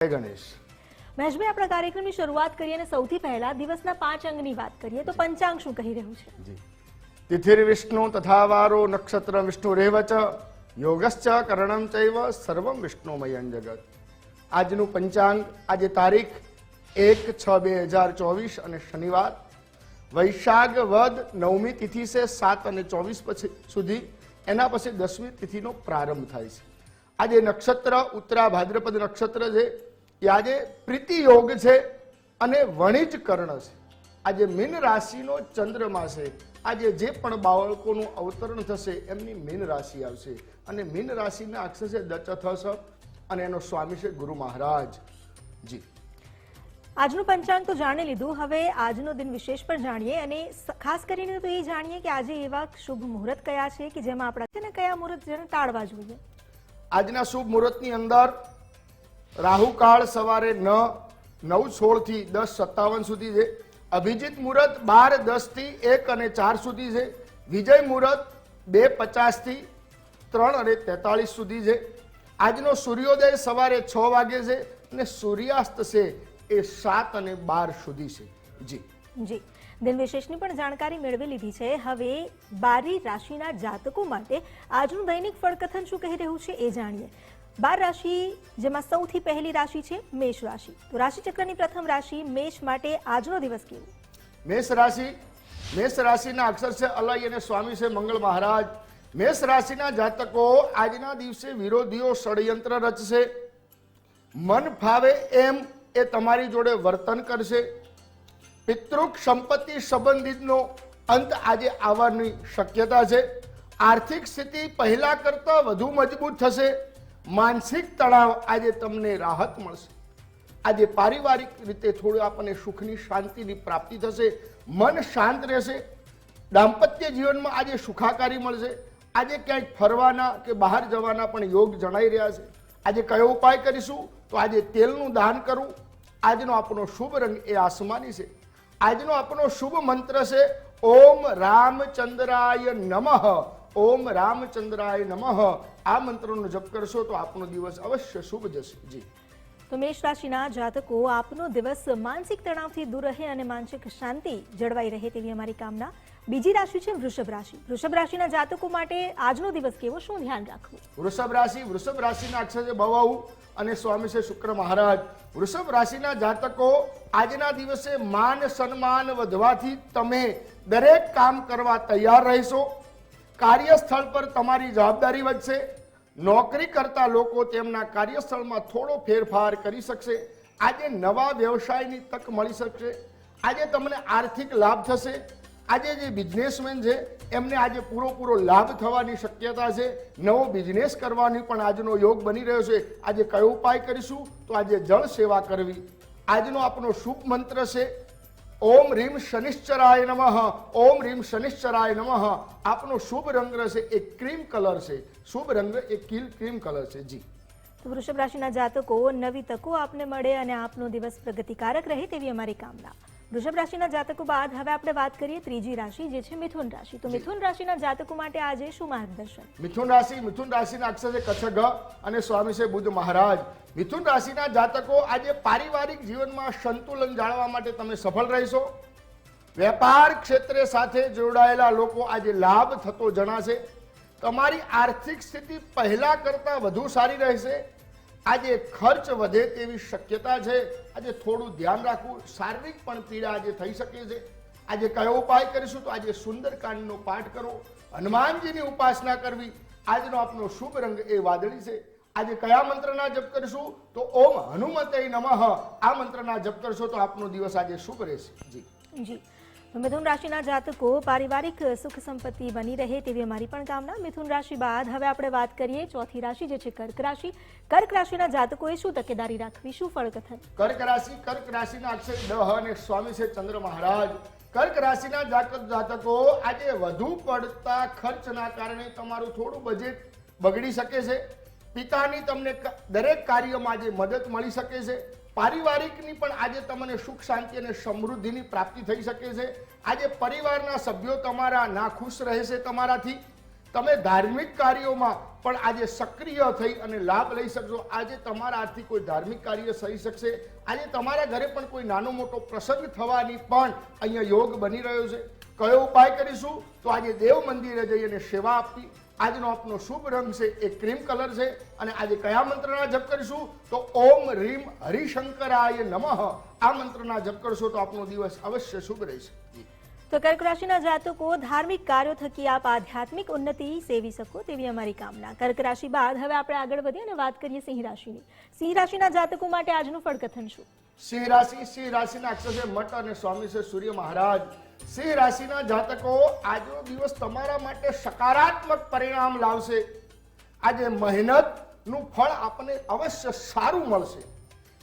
જય ગણેશ. મહેશભાઈ આપણા કાર્યક્રમની શરૂઆત કરીએ અને સૌથી પહેલા દિવસના પાંચ અંગની વાત કરીએ તો પંચાંગ શું કહી રહ્યું છે? તિથિર વિષ્ણુ તથા વારો નક્ષત્ર વિષ્ણુ રેવચ યોગશ્ચ કરણમ ચૈવ સર્વમ વિષ્ણુમયં જગત. આજનું પંચાંગ આજે તારીખ એક છ બે હજાર ચોવીસ અને શનિવાર વૈશાખ વદ નવમી તિથિ છે સાત અને ચોવીસ પછી સુધી એના પછી દસમી તિથિનો પ્રારંભ થાય છે. આજે નક્ષત્ર ઉત્તરા ભાદ્રપદ નક્ષત્ર છે એ આજે પ્રીતિ યોગ છે અને વણિજ કર્ણ છે. આજે મીન રાશિનો ચંદ્રમા છે. આજે જે પણ બાળકોનું અવતરણ થશે એમની મીન રાશિ આવશે. અને મીન રાશિના અક્ષર છે દચથસ અને એનો સ્વામી છે ગુરુ મહારાજ. જી. આજનું પંચાંગ તો જાણી લીધું. હવે આજનો દિન વિશેષ પણ જાણીએ અને ખાસ કરીને તો એ જાણીએ કે આજે એવા શુભ મુહૂર્ત કયા છે કે જેમાં આપણા છે ને કયા મુહૂર્ત જેને ટાળવા જોઈએ? આજના શુભ મુહૂર્તની અંદર રાહુકાળ સવારે ન, નવ સોળથી દસ સત્તાવન સુધી છે. અભિજીત મુહૂર્ત બાર દસથી એક અને ચાર સુધી છે. વિજય મુહૂર્ત બે પચાસથી ત્રણ અને તેતાળીસ સુધી છે. આજનો સૂર્યોદય સવારે છ વાગે છે અને સૂર્યાસ્ત છે એ સાત અને બાર સુધી છે. જી. જી. દિન વિશેષની પણ જાણકારી મેળવી લીધી છે. હવે બારી રાશિના જાતકો માટે આજનું દૈનિક ફળકથન શું કહી રહ્યું છે એ જાણીએ. બાર રાશિ, જેમાં સૌથી પહેલી રાશિ છે મેષ રાશિ. તો રાશિચક્રની પ્રથમ રાશિ મેષ માટે આજનો દિવસ કેવો? મેષ રાશિ, મેષ રાશિના અક્ષર છે અલય અને સ્વામી છે મંગળ મહારાજ. મેષ રાશિના જાતકો આજના દિવસે વિરોધીઓ ષડયંત્ર રચશે. મન ફાવે એમ એ તમારી જોડે વર્તન કરશે. પિતૃક સંપત્તિ સંબંધિતનો અંત આજે આવવાની શક્યતા છે. આર્થિક સ્થિતિ પહેલા કરતા વધુ મજબૂત થશે. માનસિક તણાવ આજે તમને રાહત મળશે. આજે પારિવારિક રીતે થોડું આપણને સુખની શાંતિની પ્રાપ્તિ થશે, મન શાંત રહેશે. દાંપત્ય જીવનમાં આજે સુખાકારી મળશે. આજે ક્યાંક ફરવાના કે બહાર જવાના પણ યોગ જણાઈ રહ્યા છે. આજે કયો ઉપાય કરીશું? તો આજે તેલનું દાન કરવું. આજનો આપણો શુભ રંગ એ આસમાની છે. આજનો આપણો શુભ મંત્ર છે, ઓમ રામચંદ્રાય નમઃ. ઓમ રામચંદ્રાય નમઃ. આ મંત્રનો જપ કરશો તો આપનો દિવસ અવશ્ય શુભ જશે. જી. તો મેષ રાશિના જાતકો આપનો દિવસ માનસિક તણાવથી દૂર રહે અને માનસિક શાંતિ જળવાઈ રહે તેવી અમારી કામના. બીજી રાશિ છે વૃષભ રાશિ. વૃષભ રાશિના જાતકો માટે આજનો દિવસ કેવો શું ધ્યાન રાખવું? વૃષભ રાશિ વૃષભ રાશિના અક્ષર છે બવાઉ અને સ્વામી છે શુક્ર મહારાજ. વૃષભ રાશિના જાતકો આજના દિવસે માન સન્માન વધવાથી તમે દરેક કામ કરવા તૈયાર રહેશો. કાર્યસ્થળ પર તમારી જવાબદારી વધશે. નોકરી કરતા લોકો તેમના કાર્યસ્થળમાં થોડો ફેરફાર કરી શકશે. આજે નવા વ્યવસાયની તક મળી શકશે. આજે તમને આર્થિક લાભ થશે. આજે જે બિઝનેસમેન છે, એમને આજે પૂરો લાભ થવાની શક્યતા છે. નવો બિઝનેસ કરવાની પણ આજનો યોગ બની રહ્યો છે. આજે કયો ઉપાય કરીશું? તો આજે જળ સેવા કરવી. આજનો આપણો શુભ મંત્ર છે ઓમ રીમ શનિશ્ચરાય નમઃ, ઓમ રીમ શનિશ્ચરાય નમઃ. આપનો શુભ રંગ છે એ ક્રીમ કલર છે. શુભ રંગ એ કિલ ક્રીમ કલર છે. જી. તો વૃષભ રાશિના જાતકો, નવી તકો આપને મળે અને આપનો દિવસ પ્રગતિકારક રહે તેવી અમારી કામના. વૃષભ રાશિના જાતકો બાદ હવે આપણે વાત કરીએ ત્રીજી રાશિ જે છે મિથુન રાશિ. તો મિથુન રાશિના જાતકો માટે આજે શું માર્ગદર્શન? મિથુન રાશિ મિથુન રાશિના અક્ષર છે કચ્છ અને સ્વામી છે બુદ્ધ મહારાજ. મિથુન રાશિના જાતકો આજે પારિવારિક જીવનમાં સંતુલન જાળવવા માટે તમે સફળ રહેશો. વેપાર ક્ષેત્રે સાથે જોડાયેલા લોકો આજે લાભ થતો જણાશે. તમારી આર્થિક સ્થિતિ પહેલા કરતા વધુ સારી રહેશે. આજે ખર્ચ વધે તેવી શક્યતા છે. આજે થોડું ધ્યાન રાખવું, શારીરિક પણ પીડા આજે થઈ શકે છે. આજે કયો ઉપાય કરીશું તો આજે સુંદરકાંડનો પાઠ કરો. હનુમાનજીની ઉપાસના કરવી, આજનો આપનો શુભ રંગ એ વાદળી છે. આજે કયા મંત્રના જપ કરીશું તો ઓમ હનુમતે નમઃ. આ મંત્રના જપ કરશો તો આપનો દિવસ આજે શુભ રહેશે. જી. જી. મિથુન રાશિના જાતકો પારિવારિક સુખ સંપત્તિ બની રહે તેવી અમારી પણ કામના. મિથુન રાશિ બાદ હવે આપણે વાત કરીએ ચોથી રાશિ, જે છે કર્ક રાશિ. કર્ક રાશિના જાતકોએ શું તકેદારી રાખવી? શું ફળકથન? કર્ક રાશિ, કર્ક રાશિના અક્ષર દહ અને સ્વામી છે ચંદ્ર મહારાજ. કર્ક રાશિના જાતક જાતકો આજે વધુ પડતા ખર્ચના કારણે તમારું થોડું બજેટ બગડી શકે છે. પિતાની તમને દરેક કાર્યમાં આજે મદદ મળી શકે છે. પારિવારિકની પણ આજે તમને સુખ, શાંતિ અને સમૃદ્ધિની પ્રાપ્તિ થઈ શકે છે. આજે પરિવારના સભ્યો તમારા નાખુશ રહેશે તમારાથી. તમે ધાર્મિક કાર્યોમાં પણ આજે સક્રિય થઈ અને લાભ લઈ શકશો. આજે તમારા હાથથી કોઈ ધાર્મિક કાર્ય થઈ શકશે. આજે તમારા ઘરે પણ કોઈ નાનો મોટો પ્રસંગ થવાની પણ અહીંયા યોગ બની રહ્યો છે. કયો ઉપાય કરીશું? તો આજે દેવ મંદિરે જઈ અને સેવા આપવી આજનો આપનો શુભ રંગ છે એ ક્રીમ કલર છે અને આજે કયા મંત્રના જપ કરીશું? તો ઓમ રીમ હરિશંકરાય નમઃ. આ મંત્રના જપ કરશો તો આપનો દિવસ અવશ્ય શુભ રહેશે. તો કર્ક રાશિના જાતકો ધાર્મિક કાર્યો થકી આપ આધ્યાત્મિક ઉન્નતિ સેવી શકો તેવી અમારી કામના. કર્ક રાશિ બાદ હવે આપણે આગળ વધીએ અને વાત કરીએ સિંહ રાશિની. સિંહ રાશિના જાતકો માટે આજનું ફળકથન શું? સિંહ રાશિ સિંહ રાશિના અક્ષર છે મઠ અને સ્વામી છે સૂર્ય મહારાજ. સિંહ રાશિના જાતકો આજનો દિવસ તમારા માટે સકારાત્મક પરિણામ લાવશે. આજે મહેનતનું ફળ આપણને અવશ્ય સારું મળશે.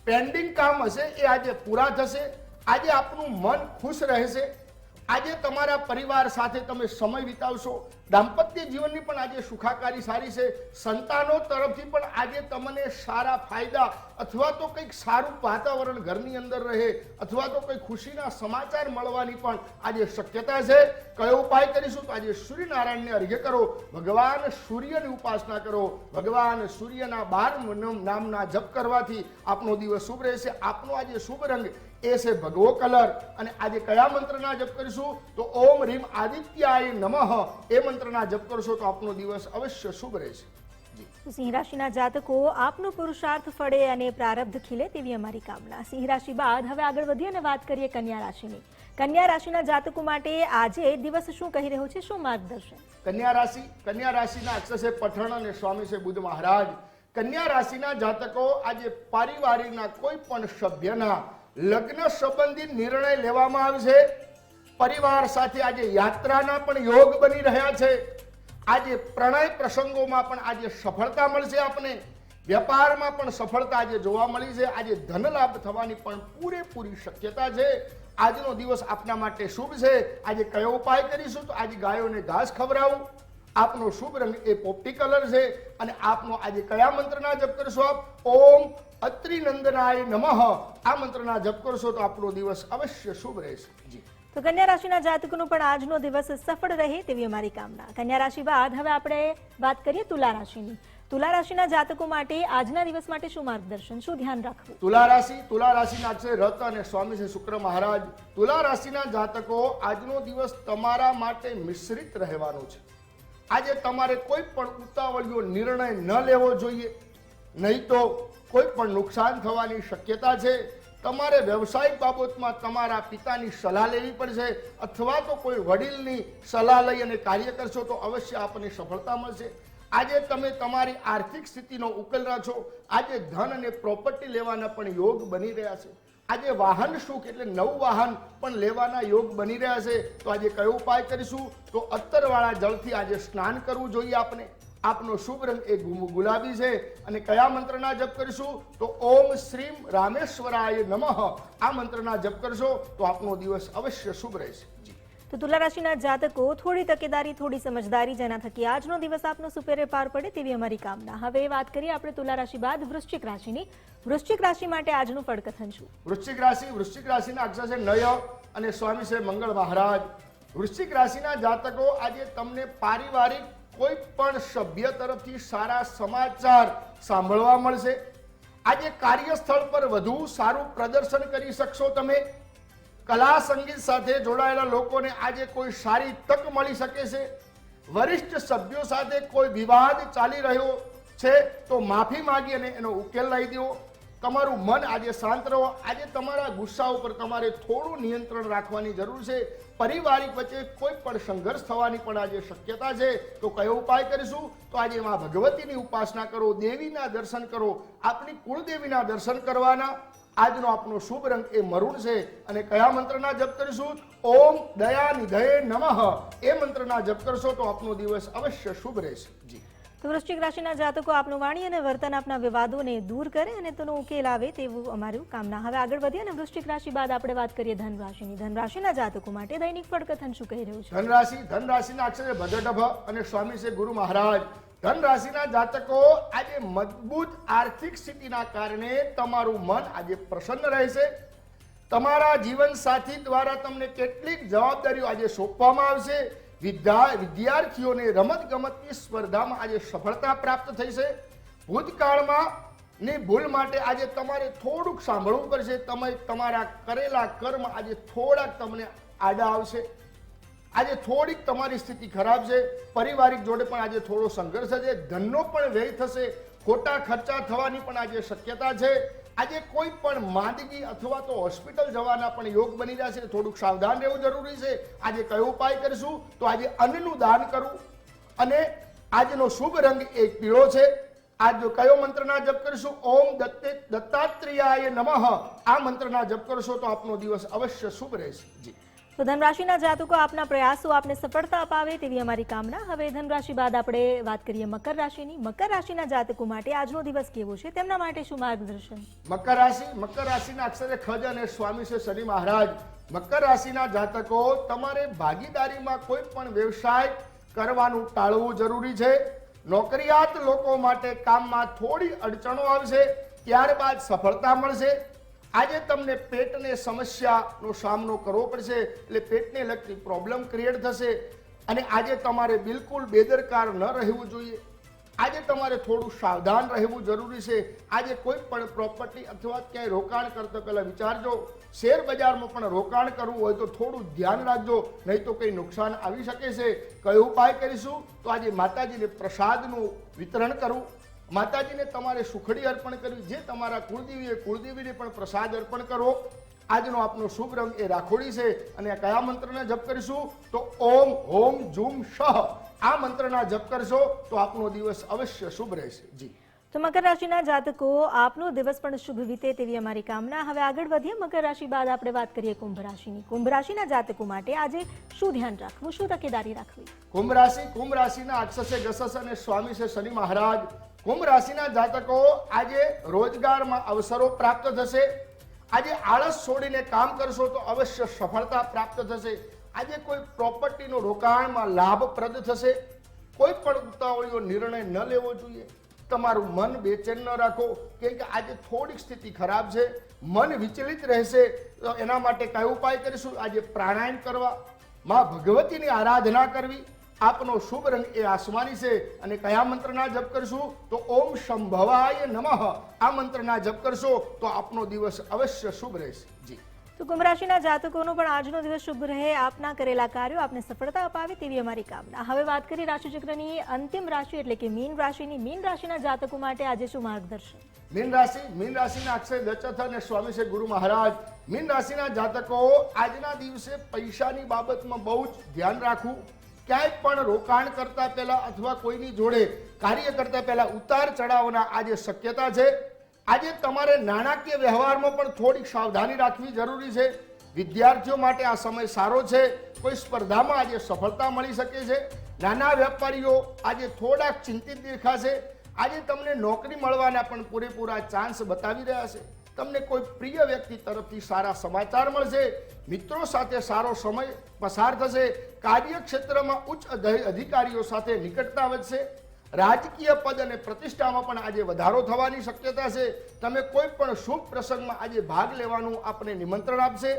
પેન્ડિંગ કામ હશે એ આજે પૂરા થશે. આજે આપનું મન ખુશ રહેશે. આજે તમારા પરિવાર સાથે તમે સમય વિતાવશો. દાંપત્ય જીવનની પણ આજે સુખાકારી સારી છે. સંતાનો તરફથી પણ આજે તમને સારા ફાયદા અથવા તો કંઈક સારું વાતાવરણ ઘરની અંદર રહે અથવા તો કંઈક ખુશીના સમાચાર મળવાની પણ આજે શક્યતા છે. કયો ઉપાય કરીશું તો આજે સૂર્યનારાયણને અર્ઘ્ય કરો. ભગવાન સૂર્યની ઉપાસના કરો. ભગવાન સૂર્યના બાર નામના જપ કરવાથી આપનો દિવસ શુભ રહેશે. આપનો આજે શુભ રંગ એ છે ભગવો કલર. અને આજે કયા મંત્રના જપ કરીશું? તો ઓમ રીમ આદિત્યાય નમઃ. એ મંત્રના જપ કરશો તો આપનો દિવસ અવશ્ય શુભ રહેશે. સિંહ રાશિના જાતકો આપનો પુરુષાર્થ ફળે અને પ્રારબ્ધ ખીલે તેવી અમારી કામના. સિંહ રાશિ બાદ હવે આગળ વધીએ અને વાત કરીએ કન્યા રાશિની. કન્યા રાશિના જાતકો માટે આજે દિવસ શું કહી રહ્યો છે? શું માર્ગદર્શન? કન્યા રાશિ કન્યા રાશિના અક્ષર છે પઠણ અને સ્વામી છે બુદ્ધ મહારાજ. કન્યા રાશિના જાતકો આજે પારિવારિકના કોઈ પણ સભ્યના લગ્ન સંબંધિત નિર્ણય લેવામાં આવશે પરિવાર સાથે આજે યાત્રાના પણ યોગ બની રહ્યા છે. આજે પ્રણય પ્રસંગોમાં પણ આજે સફળતા મળશે આપને. વેપારમાં પણ સફળતા આજે જોવા મળી છે. આજે ધન લાભ થવાની પણ પૂરેપૂરી શક્યતા છે. આજનો દિવસ આપના માટે શુભ છે. આજે કયો ઉપાય કરીશું તો આજે ગાયોને ઘાસ ખવડાવું. આપનો શુભ રંગ એ પોપટી કલર છે અને આપનો આજે કયા મંત્રના જપ કરશો આપ? ઓમ અત્રિનંદનાય નમઃ. આ મંત્રના જપ કરશો તો આપનો દિવસ અવશ્ય શુભ રહેશે. જી. તો કન્યા રાશિના જાતકોનો પણ આજનો દિવસ સફળ રહે તેવી અમારી કામના. કન્યા રાશિ બાદ હવે આપણે વાત કરીએ તુલા રાશિની. તુલા રાશિના જાતકો માટે આજના દિવસ માટે શું માર્ગદર્શન શું ધ્યાન રાખવું? તુલા રાશિ તુલા રાશિના છે રત અને સ્વામી છે શુક્ર મહારાજ. તુલા રાશિના જાતકો આજનો દિવસ તમારા માટે મિશ્રિત રહેવાનો છે. આજે તમારે કોઈ પણ ઉતાવળિયો નિર્ણય ન લેવો જોઈએ. નહીં તો કોઈ પણ નુકસાન થવાની શક્યતા છે. તમારે વ્યવસાયિક બાબતમાં તમારા પિતાની સલાહ લેવી પડશે અથવા તો કોઈ વડીલની સલાહ લઈ અને કાર્ય કરશો તો અવશ્ય આપણને સફળતા મળશે. આજે તમે તમારી આર્થિક સ્થિતિનો ઉકેલ રાખશો. આજે ધન અને પ્રોપર્ટી લેવાના પણ યોગ બની રહ્યા છે. આજે વાહન સુખ એટલે નવું વાહન પણ લેવાના યોગ બની રહ્યા છે. તો આજે કયો ઉપાય કરીશું? તો અત્તરવાળા જળથી આજે સ્નાન કરવું જોઈએ આપણે આપનો શુભ રંગ એ ગુલાબી છે. અને કયા મંત્રના જપ કરીશું? તો ઓમ શ્રીમ રામેશ્વરાય નમઃ. આ મંત્રના જપ કરશો તો આપનો દિવસ અવશ્ય શુભ રહેશે. જી. તો તુલા રાશિના જાતકો થોડી તકેદારી, થોડી સમજદારી જેના થકી આજનો દિવસ આપનો સુપેરે પાર પડે તેવી અમારી કામના. હવે વાત કરીએ આપણે તુલા રાશિ બાદ વૃશ્ચિક રાશિની. વૃશ્ચિક રાશિ માટે આજનું ફળકથન શું? વૃશ્ચિક રાશિ, વૃશ્ચિક રાશિના અક્ષર છે નય અને સ્વામી છે મંગળ મહારાજ. વૃશ્ચિક રાશિના જાતકો આજે તમને પારિવારિક કોઈ પણ સભ્ય તરફથી સારા સમાચાર સાંભળવા મળશે. આજે કાર્યસ્થળ પર વધુ સારું પ્રદર્શન કરી શકશો તમે. કલા સંગીત સાથે જોડાયેલા લોકોને આજે કોઈ સારી તક મળી શકે છે? વરિષ્ઠ સભ્યો સાથે કોઈ વિવાદ ચાલી રહ્યો છે? તો માફી માંગી અને એનો ઉકેલ લાવી દો. તમારું મન આજે શાંત રહો. આજે તમારા ગુસ્સા ઉપર તમારે થોડું નિયંત્રણ રાખવાની જરૂર છે. પારિવારિક વચ્ચે કોઈ પણ સંઘર્ષ થવાની પણ આજે શક્યતા છે. તો કયો ઉપાય કરીશું? તો આજે માં ભગવતીની ઉપાસના કરો, દેવીના દર્શન કરો. આપની કુળદેવીના દર્શન કરવાના. આજનો આપનો શુભ રંગ એ મરૂન છે અને કયા મંત્રના જપ કરીશું? ઓમ દયા નિધયે નમઃ. એ મંત્રના જપ કરશો તો આપનો દિવસ અવશ્ય શુભ રહેશે. જી. તો વૃશ્ચિક રાશિના જાતકો આપનું વાણી અને વર્તન આપના વિવાદોને દૂર કરે અને તેનો ઉકેલ આવે તેવું અમારું કામના. હવે આગળ વધીએ અને વૃશ્ચિક રાશિ બાદ આપણે વાત કરીએ ધન રાશિની ધન રાશિના જાતકો માટે દૈનિક ફળકથન શું કહી રહ્યું છે? ધનરાશિ ધનરાશિના અક્ષર છે ભદ્રડભ અને સ્વામી છે ગુરુ મહારાજ. ધન રાશિના જાતકો આજે મજબૂત આર્થિક સ્થિતિના કારણે તમારું મન આજે પ્રસન્ન રહેશે. તમારા જીવન સાથી દ્વારા તમને કેટલીક જવાબદારીઓ આજે સોંપવામાં આવશે. વિદ્યા, વિદ્યાર્થીઓને રમત ગમતની સ્પર્ધામાં આજે સફળતા પ્રાપ્ત છે ભૂતકાળમાં ની ભૂલ માટે આજે તમારે થોડુંક સાંભળવું પડશે. તમે તમારા કરેલા કર્મ આજે થોડાક તમને આડા આવશે. આજે થોડીક તમારી સ્થિતિ ખરાબ છે. પારિવારિક જોડે પણ આજે થોડો સંઘર્ષ છે ધનનો પણ વ્યય થશે. ખોટા ખર્ચા થવાની પણ આજે શક્યતા છે. આજે કોઈ પણ માંદગી અથવા તો હોસ્પિટલ જવાના પણ યોગ બની રહ્યા છે. થોડુંક સાવધાન રહેવું જરૂરી છે. આજે કયો ઉપાય કરીશું? તો આજે અન્નનું દાન કરવું. અને આજનો શુભ રંગ એ પીળો છે. આજ કયો મંત્રના જપ કરીશું? ઓમ દત્તે દત્તાત્રેયાય નમઃ. આ મંત્રના જપ કરશો તો આપનો દિવસ અવશ્ય શુભ રહેશે. જી. તો ધનરાશિના જાતકો આપના પ્રયાસો આપને સફળતા અપાવે તેવી અમારી કામના. હવે ધનરાશિ બાદ આપણે વાત કરીએ મકર રાશિની. મકર રાશિના જાતકો માટે આજનો દિવસ કેવો છે? તેમના માટે શું માર્ગદર્શન? મકર રાશિ, મકર રાશિના અક્ષરે ખજ અને સ્વામી છે શનિ મહારાજ. મકર રાશિના જાતકો, તમારે ભાગીદારીમાં કોઈ પણ વ્યવસાય કરવાનું ટાળવું જરૂરી છે. નોકરિયાત લોકો માટે કામમાં થોડી અડચણો આવશે, ત્યારબાદ સફળતા મળશે. આજે તમને પેટને સમસ્યાનો સામનો કરવો પડશે, એટલે પેટને લગતી પ્રોબ્લેમ ક્રિએટ થશે. અને આજે તમારે બિલકુલ બેદરકાર ન રહેવું જોઈએ. આજે તમારે થોડું સાવધાન રહેવું જરૂરી છે. આજે કોઈ પણ પ્રોપર્ટી અથવા ક્યાંય રોકાણ કરતા પહેલાં વિચારજો. શેર બજારમાં પણ રોકાણ કરવું હોય તો થોડું ધ્યાન રાખજો, નહીં તો કંઈ નુકસાન આવી શકે છે. કયો ઉપાય કરીશું? તો આજે માતાજીને પ્રસાદનું વિતરણ કરવું માતાજીને તમારે સુખડી અર્પણ કરવી જે તમારા કુળદેવીએ કુળદેવીને પણ પ્રસાદ અર્પણ કરો. આજનો આપનો શુભ રંગ એ રાખોડી છે અને કયા મંત્રને જપ કરીશું? તો ઓમ હોમ જુમ શહ. આ મંત્રના જપ કરશો તો આપનો દિવસ અવશ્ય શુભ રહેશે. જી. તો મકર રાશિના જાતકો આપનો દિવસ પણ શુભ વીતે તેવી અમારી કામના. હવે આગળ વધીએ મકર રાશિ બાદ આપણે વાત કરીએ કુંભ રાશિની. કુંભ રાશિના જાતકો માટે આજે શું ધ્યાન રાખવું? શું તકેદારી રાખવી? કુંભ રાશિ કુંભ રાશિના અક્ષસે ગસસ અને સ્વામી છે શનિ મહારાજ કુંભ રાશિના જાતકો આજે રોજગારમાં અવસરો પ્રાપ્ત થશે. આજે આળસ છોડીને કામ કરશો તો અવશ્ય સફળતા પ્રાપ્ત થશે. આજે કોઈ પ્રોપર્ટીનો રોકાણમાં લાભપ્રદ થશે. કોઈ પણ ઉતાવળીઓ નિર્ણય ન લેવો જોઈએ. તમારું મન બેચેન ન રાખો. કેમ કે આજે થોડીક સ્થિતિ ખરાબ છે. મન વિચલિત રહેશે. તો એના માટે કયો ઉપાય કરીશું? આજે પ્રાણાયામ કરવા. માં ભગવતીની આરાધના કરવી. આપનો શુભ રંગ એ આસમાની છે અને કયા મંત્રના જપ કરશું? તો ઓમ સંભવાય નમઃ. આ મંત્રના જપ કરશો તો આપનો દિવસ અવશ્ય શુભ રહેશે. જી. તો કુંભ રાશિના જાતકોનો પણ આજનો દિવસ શુભ રહે આપના કરેલા કાર્યો આપને સફળતા અપાવે તેવી અમારી કામના. હવે વાત કરી રાશિચક્રની અંતિમ રાશિ એટલે કે મીન રાશિની. મીન રાશિના જાતકો માટે આજે શું માર્ગદર્શન? મીન રાશિ મીન રાશિના અક્ષય દચથ અને સ્વામી શ્રી ગુરુ મહારાજ. મીન રાશિના જાતકો આજના દિવસે પૈસાની બાબતમાં બહુ જ ધ્યાન રાખવું. ક્યાંય પણ રોકાણ કરતા પહેલા અથવા કોઈની જોડે કાર્ય કરતા પહેલા ઉતાર ચઢાવના આજે શક્યતા છે, આજે તમારે નાણાકીય વ્યવહારમાં પણ થોડીક સાવધાની રાખવી જરૂરી છે. વિદ્યાર્થીઓ માટે આ સમય સારો છે, કોઈ સ્પર્ધામાં આજે સફળતા મળી શકે છે. નાના વેપારીઓ આજે થોડાક ચિંતિત દેખાશે. આજે તમને નોકરી મળવાના પણ પૂરેપૂરા ચાન્સ બતાવી રહ્યા છે. તમને કોઈ પ્રિય વ્યક્તિ તરફથી સારા સમાચાર મળશે, મિત્રો સાથે સારો સમય પસાર થશે, કાર્યક્ષેત્રમાં ઉચ્ચ અધ- અધિકારીઓ સાથે નિકટતા વધશે, રાજકીય પદ અને પ્રતિષ્ઠામાં પણ આજે વધારો થવાની શક્યતા છે. તમે કોઈ પણ શુભ પ્રસંગમાં આજે ભાગ લેવાનું આપને નિમંત્રણ આપશે.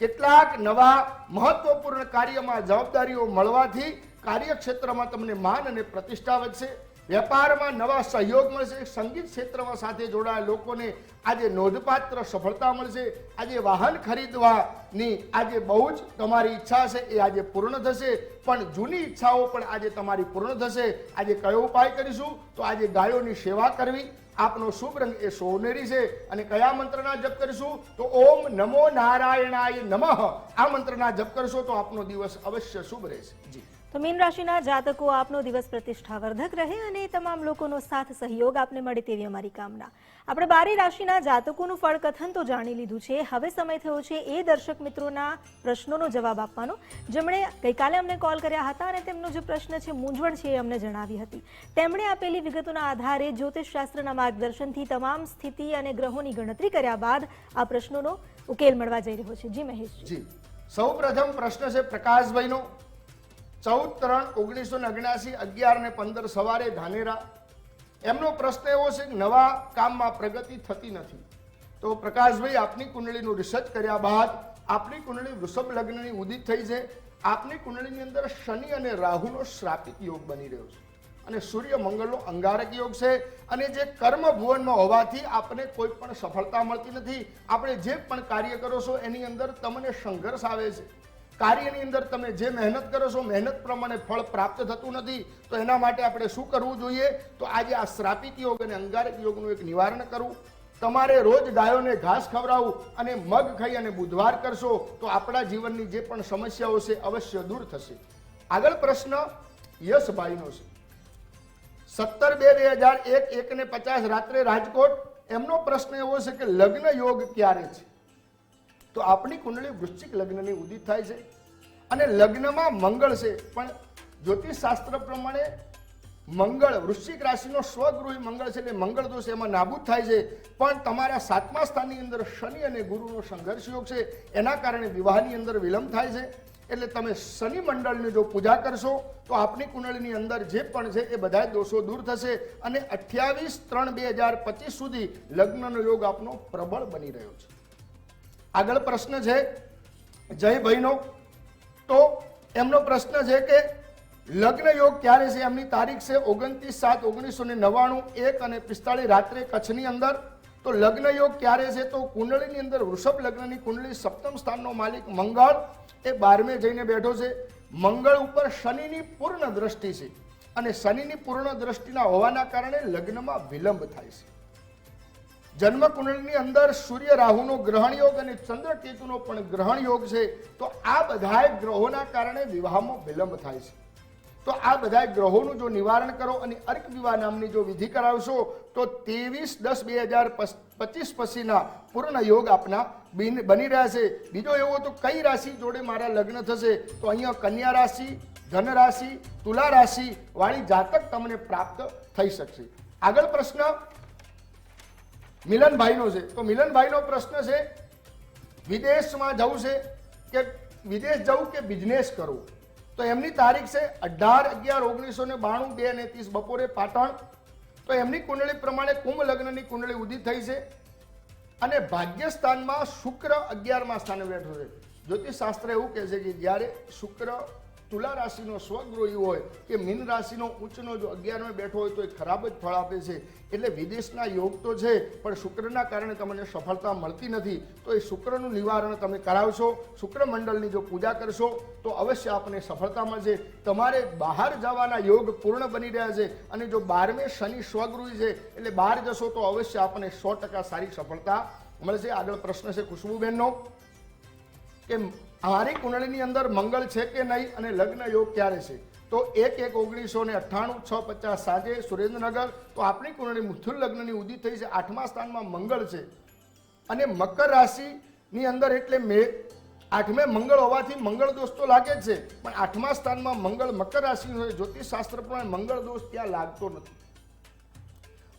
કેટલાક નવા મહત્વપૂર્ણ કાર્યમાં જવાબદારીઓ મળવાથી કાર્યક્ષેત્રમાં તમને માન અને પ્રતિષ્ઠા વધશે. વેપારમાં નવા સહયોગ મળશે, સંગીત ક્ષેત્રમાં સાથે જોડાયેલા લોકોને આજે નોંધપાત્ર સફળતા મળશે. આજે વાહન ખરીદવાની આજે બહુ જ તમારી ઈચ્છા છે એ આજે પૂર્ણ થશે. પણ જૂની ઈચ્છાઓ પણ આજે તમારી પૂર્ણ થશે. આજે કયો ઉપાય કરીશું? તો આજે ગાયોની સેવા કરવી. આપનો શુભ રંગ એ સોનેરી છે અને કયા મંત્રના જપ કરીશું? તો ઓમ નમો નારાયણાય નમઃ. આ મંત્રના જપ કરશો તો આપનો દિવસ અવશ્ય શુભ રહેશે. જી. તો મીન રાશિના જાતકો આપનો દિવસ પ્રતિષ્ઠાવર્ધક રહે અને તમામ લોકોનો સાથ સહયોગ આપને મળે તેવી અમારી કામના. આપણે બારી રાશિના જાતકોનું ફળ કથન તો જાણી લીધું છે. હવે સમય થયો છે એ દર્શક મિત્રોના પ્રશ્નોનો જવાબ આપવાનો. જેમણે ગઈકાલે અમને કોલ કર્યા હતા અને તેમનો જે પ્રશ્ન છે મૂંઝવણ છે એ અમને જણાવી હતી. તેમણે આપેલી વિગતોના આધારે જ્યોતિષ શાસ્ત્રના માર્ગદર્શનથી તમામ સ્થિતિ અને ગ્રહોની ગણતરી કર્યા બાદ આ પ્રશ્નોનો ઉકેલ મળવા જઈ રહ્યો છે. જી મહેશ જી. સૌ પ્રથમ પ્રશ્ન છે પ્રકાશભાઈનો. ચૌદ ત્રણ ઓગણીસો ને અગ્યાસી અગિયાર ને પંદર સવારે ધાનેરા. એમનો પ્રશ્ન એવો છે કે નવા કામમાં પ્રગતિ થતી નથી. તો પ્રકાશભાઈ, આપની કુંડળીનું રિસર્ચ કર્યા બાદ આપની કુંડળી વૃષભ લગ્નની ઉદિત થઈ છે. આપની કુંડળીની અંદર શનિ અને રાહુનો શ્રાપિત યોગ બની રહ્યો છે. અને સૂર્ય મંગળનો અંગારક યોગ છે. અને જે કર્મ ભુવનમાં હોવાથી આપને કોઈ પણ સફળતા મળતી નથી. આપણે જે પણ કાર્ય કરો છો, એની અંદર તમને સંઘર્ષ આવે છે. કાર્યની અંદર તમે જે મહેનત કરો છો, મહેનત પ્રમાણે ફળ પ્રાપ્ત થતું નથી, તો એના માટે આપણે શું કરવું જોઈએ? તો આજે આ શ્રાપિત યોગ અને અંગારક યોગનું એક નિવારણ કરવું તમારે રોજ ગાયોને ઘાસ ખવડાવવું અને મગ ખાઈ અને બુધવાર કરશો, તો આપણા જીવનની જે પણ સમસ્યાઓ છે, અવશ્ય દૂર થશે. આગળ પ્રશ્ન યશભાઈનો છે. સત્તર બે બે હજાર એક એક ને પચાસ રાત્રે રાજકોટ, એમનો પ્રશ્ન એવો છે કે લગ્ન યોગ ક્યારે છે? તો આપણી કુંડળી વૃશ્ચિક લગ્નની ઉદિત થાય છે અને લગ્નમાં મંગળ છે. પણ જ્યોતિષ શાસ્ત્ર પ્રમાણે મંગળ વૃશ્ચિક રાશિનો સ્વગૃહી મંગળ છે એટલે મંગળ દોષ એમાં નાબૂદ થાય છે. પણ તમારા સાતમા સ્થાનની અંદર શનિ અને ગુરુનો સંઘર્ષ યોગ છે. એના કારણે વિવાહની અંદર વિલંબ થાય છે. એટલે તમે શનિ મંડળની જો પૂજા કરશો, તો આપની કુંડળીની અંદર જે પણ છે એ બધા દોષો દૂર થશે અને અઠ્યાવીસ ત્રણ બે હજાર પચીસ સુધી લગ્નનો યોગ આપનો પ્રબળ બની રહ્યો છે. આગળ પ્રશ્ન છે જયભાઈનો. તો એમનો પ્રશ્ન છે કે લગ્ન યોગ ક્યારે છે? એમની તારીખ છે ઓગણત્રીસ સાત ઓગણીસો ને નવ્વાણું એક અને પિસ્તાળીસ રાત્રે કચ્છની અંદર. તો લગ્ન યોગ ક્યારે છે? તો કુંડળીની અંદર વૃષભ લગ્નની કુંડળી સપ્તમ સ્થાનનો માલિક મંગળ. એ બારમે જઈને બેઠો છે. મંગળ ઉપર શનિની પૂર્ણ દ્રષ્ટિ છે. અને શનિની પૂર્ણ દ્રષ્ટિના હોવાના કારણે લગ્નમાં વિલંબ થાય છે. જન્મ કુંડળીની અંદર સૂર્ય રાહુનો ગ્રહણ યોગ અને ચંદ્ર કેતુનો પણ ગ્રહણ યોગ છે, તો આ બધાય ગ્રહોના કારણે વિવાહમાં વિલંબ થાય છે. તો આ બધા ગ્રહોનું જો નિવારણ કરો અને અર્ક વિવાહ નામની જો વિધિ કરાવશો, તો ત્રેવીસ દસ બે હજાર પચીસ પછીના પૂર્ણ યોગ આપના બિન- બની રહ્યા છે બીજો એવો તો કઈ રાશિ જોડે મારા લગ્ન થશે, તો અહીંયા કન્યા રાશિ, ધન રાશિ, તુલા રાશિ વાળી જાતક તમને પ્રાપ્ત થઈ શકશે. આગળ પ્રશ્ન મિલનભાઈનો છે. તો મિલનભાઈનો પ્રશ્ન છે, વિદેશમાં જવું છે કે વિદેશ જવું કે બિઝનેસ કરવું? તો એમની તારીખ છે અઢાર અગિયાર ઓગણીસો ને બાણું બે ને ત્રીસ બપોરે પાટણ. તો એમની કુંડળી પ્રમાણે કુંભ લગ્નની કુંડળી ઉદિત થઈ છે અને ભાગ્યસ્થાનમાં શુક્ર અગિયારમાં સ્થાને બેઠો છે. જ્યોતિષશાસ્ત્ર એવું કહે છે કે જ્યારે શુક્ર તુલા રાશિનો સ્વગૃહી હોય કે મીન રાશિનો ઉચ્ચનો જો અગિયારમે બેઠો હોય તો એ ખરાબ જ ફળ આપે છે. એટલે વિદેશના યોગ તો છે, પણ શુક્રના કારણે તમને સફળતા મળતી નથી. તો એ શુક્રનું નિવારણ તમે કરાવશો. શુક્ર મંડળની જો પૂજા કરશો, તો અવશ્ય આપને સફળતા મળશે. તમારે બહાર જવાના યોગ પૂર્ણ બની રહ્યા છે અને જો બારમે શનિ સ્વગૃહી છે, એટલે બહાર જશો તો અવશ્ય આપણને સો ટકા સારી સફળતા મળશે. આગળ પ્રશ્ન છે ખુશ્બુબેનનો કે મારી કુંડળીની અંદર મંગળ છે કે નહીં અને લગ્ન યોગ ક્યારે છે? તો એક એક ઓગણીસો ને અઠ્ઠાણું છ પચાસ સાંજે સુરેન્દ્રનગર, તો આપણી કુંડળી મુથુલ લગ્નની ઉદિત થઈ છે. આઠમા સ્થાનમાં મંગળ છે. અને મકર રાશિની અંદર એટલે મે, આઠમે મંગળ હોવાથી મંગળ દોષ તો લાગે જ છે. પણ આઠમા સ્થાનમાં મંગળ મકર હોય જ્યોતિષ શાસ્ત્ર પ્રમાણે મંગળ દોષ ત્યાં લાગતો નથી.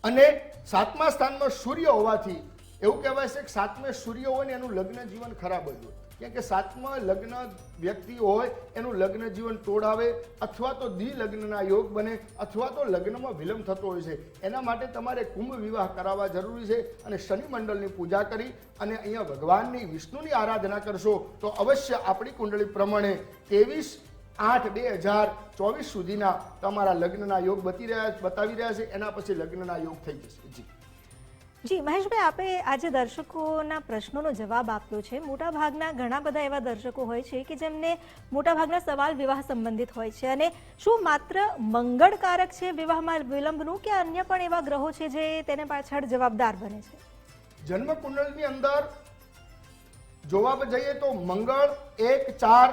અને સાતમા સ્થાનમાં સૂર્ય હોવાથી, એવું કહેવાય છે કે સાતમે સૂર્ય હોય ને એનું લગ્ન જીવન ખરાબ જ હોય. કેમ કે સાતમા લગ્ન વ્યક્તિ હોય, એનું લગ્ન જીવન તોડાવે અથવા તો દ્વિ લગ્નના યોગ બને, અથવા તો લગ્નમાં વિલંબ થતો હોય છે. એના માટે તમારે કુંભ વિવાહ કરાવવા જરૂરી છે અને શનિ મંડળની પૂજા કરી અને અહીંયા ભગવાનની, વિષ્ણુની આરાધના કરશો તો અવશ્ય આપણી કુંડળી પ્રમાણે ત્રેવીસ આઠ બે હજાર ચોવીસ સુધીના તમારા લગ્નના યોગ બતી રહ્યા, બતાવી રહ્યા છે. એના પછી લગ્નના યોગ થઈ જશે. જી. જી, મહેશભાઈ, આપે આજે દર્શકોના પ્રશ્નોનો જવાબ આપ્યો છે. મોટાભાગના ઘણા બધા એવા દર્શકો હોય છે કે જેમને મોટાભાગના સવાલ વિવાહ સંબંધિત હોય છે. અને શું માત્ર મંગળકારક છે વિવાહમાં વિલંબનું કે અન્ય પણ એવા ગ્રહો છે જે તેને પાછળ જવાબદાર બને છે? જન્મ કુંડળની અંદર જોવા જઈએ તો મંગળ એક ચાર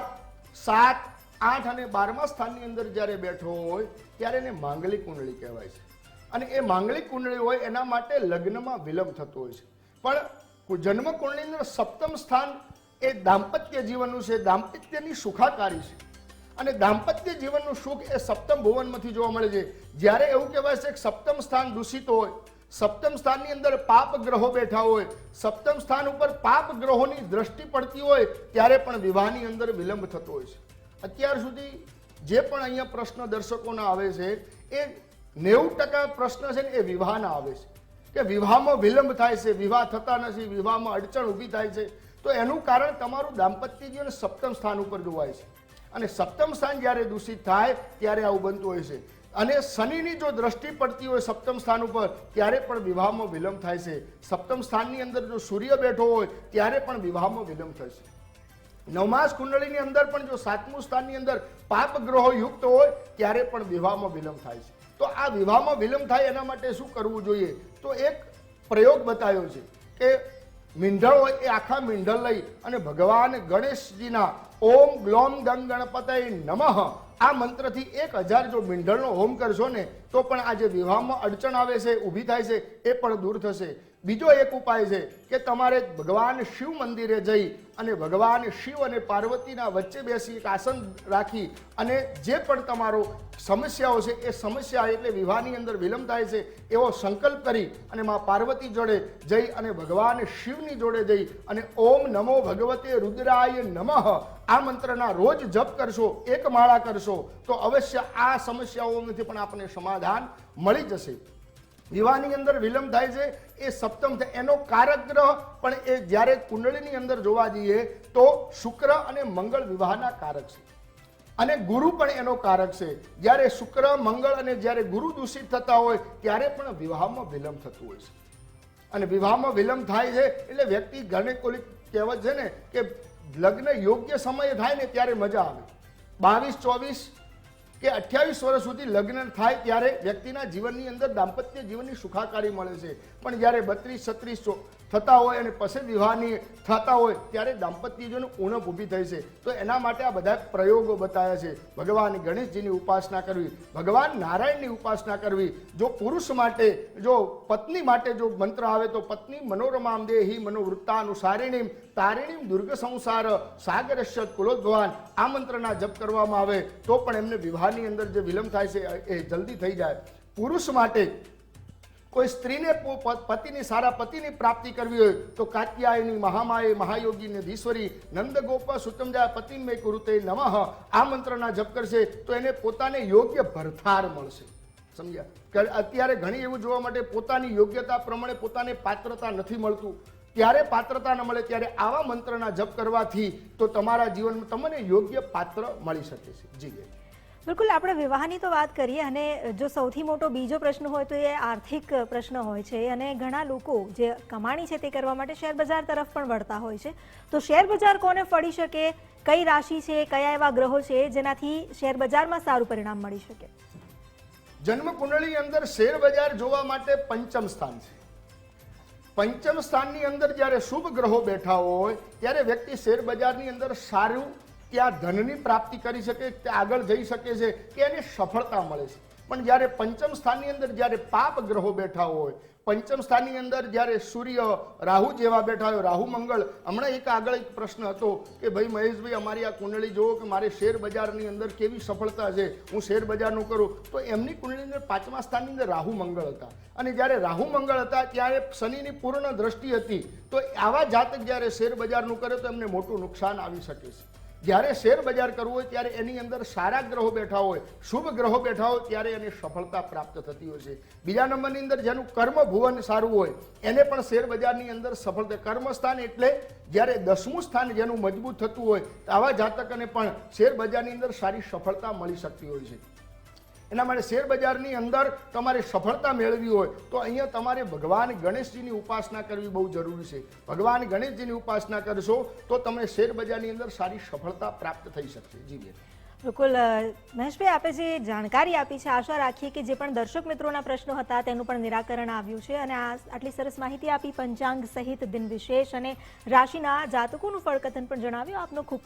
સાત આઠ અને બારમા સ્થાનની અંદર જ્યારે બેઠો હોય, ત્યારે એને માંગલિક કુંડળી કહેવાય છે. અને એ માંગલિક કુંડળી હોય એના માટે લગ્નમાં વિલંબ થતો હોય છે. પણ જન્મ કુંડળીનું સપ્તમ સ્થાન એ દાંપત્ય જીવનનું છે. દાંપત્યની સુખાકારી છે. અને દાંપત્ય જીવનનું સુખ એ સપ્તમ ભુવનમાંથી જોવા મળે છે. જ્યારે એવું કહેવાય છે કે સપ્તમ સ્થાન દૂષિત હોય, સપ્તમ સ્થાનની અંદર પાપ ગ્રહો બેઠા હોય, સપ્તમ સ્થાન ઉપર પાપ ગ્રહોની દ્રષ્ટિ પડતી હોય, ત્યારે પણ વિવાહની અંદર વિલંબ થતો હોય છે. અત્યાર સુધી જે પણ અહીંયા પ્રશ્ન દર્શકોના આવે છે, એ નેવું ટકા પ્રશ્ન છે ને એ વિવાહના આવે છે. કે વિવાહમાં વિલંબ થાય છે, વિવાહ થતા નથી, વિવાહમાં અડચણ ઊભી થાય છે, તો એનું કારણ તમારું દાંપત્ય જીવન સપ્તમ સ્થાન ઉપર જોવાય છે. અને સપ્તમ સ્થાન જ્યારે દૂષિત થાય, ત્યારે આવું બનતું હોય છે. અને શનિની જો દ્રષ્ટિ પડતી હોય સપ્તમ સ્થાન ઉપર, ત્યારે પણ વિવાહમાં વિલંબ થાય છે. સપ્તમ સ્થાનની અંદર જો સૂર્ય બેઠો હોય, ત્યારે પણ વિવાહમાં વિલંબ થશે નવમાસ કુંડળીની અંદર પણ જો સાતમું સ્થાનની અંદર પાપ ગ્રહો યુક્ત હોય, ત્યારે પણ વિવાહમાં વિલંબ થાય છે. તો આ વિવાહમાં વિલંબ થાય એના માટે શું કરવું જોઈએ? તો એક પ્રયોગ બતાવ્યો છે કે મીંઢળ હોય એ આખા મીંઢળ લઈ અને ભગવાન ગણેશજીના ઓમ ગ્લોમ ગંગ ગણપતય નમઃ આ મંત્રથી એક હજાર જો મીંઢળનો હોમ કરશો ને તો પણ આ જે વિવાહમાં અડચણ આવે છે, ઊભી થાય છે, એ પણ દૂર થશે. બીજો એક ઉપાય છે કે તમારે ભગવાન શિવ મંદિરે જઈ અને ભગવાન શિવ અને પાર્વતીના વચ્ચે બેસી એક આસન રાખી અને જે પણ તમારો સમસ્યાઓ છે, એ સમસ્યા એટલે વિવાહની અંદર વિલંબ થાય છે, એવો સંકલ્પ કરી અને માં પાર્વતી જોડે જઈ અને ભગવાન શિવની જોડે જઈ અને ઓમ નમો ભગવતે રુદ્રાય નમઃ આ મંત્રના રોજ જપ કરશો, એક માળા કરશો, તો અવશ્ય આ સમસ્યાઓમાંથી પણ આપણે આપણને સમાધાન મળી જશે. વિવાહની અંદર વિલંબ થાય છે, એ સપ્તમ છે. એનો કારક ગ્રહ પણ એ જ્યારે કુંડળીની અંદર જોવા જઈએ તો શુક્ર અને મંગળ વિવાહના કારક છે. અને ગુરુ પણ એનો કારક છે. જ્યારે શુક્ર, મંગળ અને જ્યારે ગુરુ દૂષિત થતા હોય, ત્યારે પણ વિવાહમાં વિલંબ થતું હોય છે. અને વિવાહમાં વિલંબ થાય છે એટલે વ્યક્તિ ઘણી કોલી કહેવત છે ને કે લગ્ન યોગ્ય સમયે થાય ને ત્યારે મજા આવે. બાવીસ, ચોવીસ કે અઠ્યાવીસ વર્ષ સુધી લગ્ન થાય ત્યારે વ્યક્તિના જીવનની અંદર દાંપત્ય જીવનની સુખાકારી મળે છે. પણ જ્યારે બત્રીસ, છત્રીસ થતા હોય અને પછી વિવાહની થતા હોય ત્યારે દાંપત્ય જીવન ઉણપ ઊભી થઈ છે. તો એના માટે આ બધા પ્રયોગો બતાવ્યા છે. ભગવાન ગણેશજીની ઉપાસના કરવી, ભગવાન નારાયણની ઉપાસના કરવી. જો પુરુષ માટે, જો પત્ની માટે જો મંત્ર આવે તો પત્ની મનોરમામ દેહી મનોવૃત્તાનુસારિણીમ તારિણીમ દુર્ગ સંસાર સાગરસ્ય કુલોદ્વાન આ મંત્રના જપ કરવામાં આવે તો પણ એમને વિવાહની અંદર જે વિલંબ થાય છે એ જલ્દી થઈ જાય. પુરુષ માટે કોઈ સ્ત્રીને પતિની સારા પતિની પ્રાપ્તિ કરવી હોય તો કાત્યાયની મહામાય મહાયોગી ધીશ્વરી નંદગોપ સુતમજા પતિમે કુરુતે નમઃ. આ મંત્રના જપ કરશે તો એને પોતાને યોગ્ય ભરથાર મળશે. સમજ્યા? કે અત્યારે ઘણી એવું જોવા માટે પોતાની યોગ્યતા પ્રમાણે પોતાને પાત્રતા નથી મળતું. ત્યારે પાત્રતા ન મળે, ત્યારે આવા મંત્રના જપ કરવાથી તો તમારા જીવનમાં તમને યોગ્ય પાત્ર મળી શકે છે. જી. બિલકુલ, આપણે વિવાહની તો વાત કરીએ અને જો સૌથી મોટો બીજો પ્રશ્ન હોય તો એ આર્થિક પ્રશ્ન હોય છે. અને ઘણા લોકો જે કમાણી છે તે કરવા માટે શેર બજાર તરફ પણ વળતા હોય છે. તો શેર બજાર કોને ફળી શકે? કઈ રાશિ છે? કયા એવા ગ્રહો છે જેનાથી શેર બજારમાં સારું પરિણામ મળી શકે? જન્મ કુંડળી અંદર શેર બજાર જોવા માટે પંચમ સ્થાન છે. પંચમ સ્થાનની અંદર જ્યારે શુભ ગ્રહો બેઠા હોય, ત્યારે વ્યક્તિ શેર બજારની અંદર સારું ત્યાં ધનની પ્રાપ્તિ કરી શકે તે આગળ જઈ શકે છે, કે એને સફળતા મળે છે. પણ જ્યારે પંચમ સ્થાનની અંદર જ્યારે પાપ ગ્રહો બેઠા હોય, પંચમ સ્થાનની અંદર જ્યારે સૂર્ય રાહુ જેવા બેઠા હોય, રાહુ મંગળ, હમણાં એક આગળ એક પ્રશ્ન હતો કે ભાઈ મહેશભાઈ, અમારી આ કુંડળી જુઓ કે મારે શેર બજારની અંદર કેવી સફળતા છે, હું શેર બજારનું કરું? તો એમની કુંડળીની અંદર પાંચમા સ્થાનની અંદર રાહુ મંગળ હતા. અને જ્યારે રાહુ મંગળ હતા, ત્યારે શનિની પૂર્ણ દ્રષ્ટિ હતી. તો આવા જાતક જ્યારે શેર બજારનું કરે તો એમને મોટું નુકસાન આવી શકે છે. જ્યારે શેર બજાર કરવું હોય ત્યારે એની અંદર સારા ગ્રહો બેઠા હોય, શુભ ગ્રહો બેઠા હોય ત્યારે એને સફળતા પ્રાપ્ત થતી હોય છે. બીજા નંબરની અંદર જેનું કર્મ ભુવન સારું હોય, એને પણ શેર બજારની અંદર સફળતા, કર્મસ્થાન એટલે જ્યારે દસમું સ્થાન જેનું મજબૂત થતું હોય આવા જાતકને પણ શેર બજારની અંદર સારી સફળતા મળી શકતી હોય છે. એના માટે શેર બજારની અંદર તમારે સફળતા મેળવી હોય તો અહીંયા તમારે ભગવાન ગણેશજીની ઉપાસના કરવી બહુ જરૂરી છે. ભગવાન ગણેશજીની ઉપાસના કરશો તો તમને શેર બજારની અંદર સારી સફળતા પ્રાપ્ત થઈ શકશે. જી બિલકુલ મહેશભાઈ, આપે જે જાણકારી આપી છે, આશા રાખીએ કે જે પણ દર્શક મિત્રોના પ્રશ્નો હતા તેનું પણ નિરાકરણ આવ્યું છે અને આ આટલી સરસ માહિતી આપી પંચાંગ સહિત દિન વિશેષ અને રાશિના જાતકોનું ફળકથન પણ જણાવ્યું. આપનો ખૂબ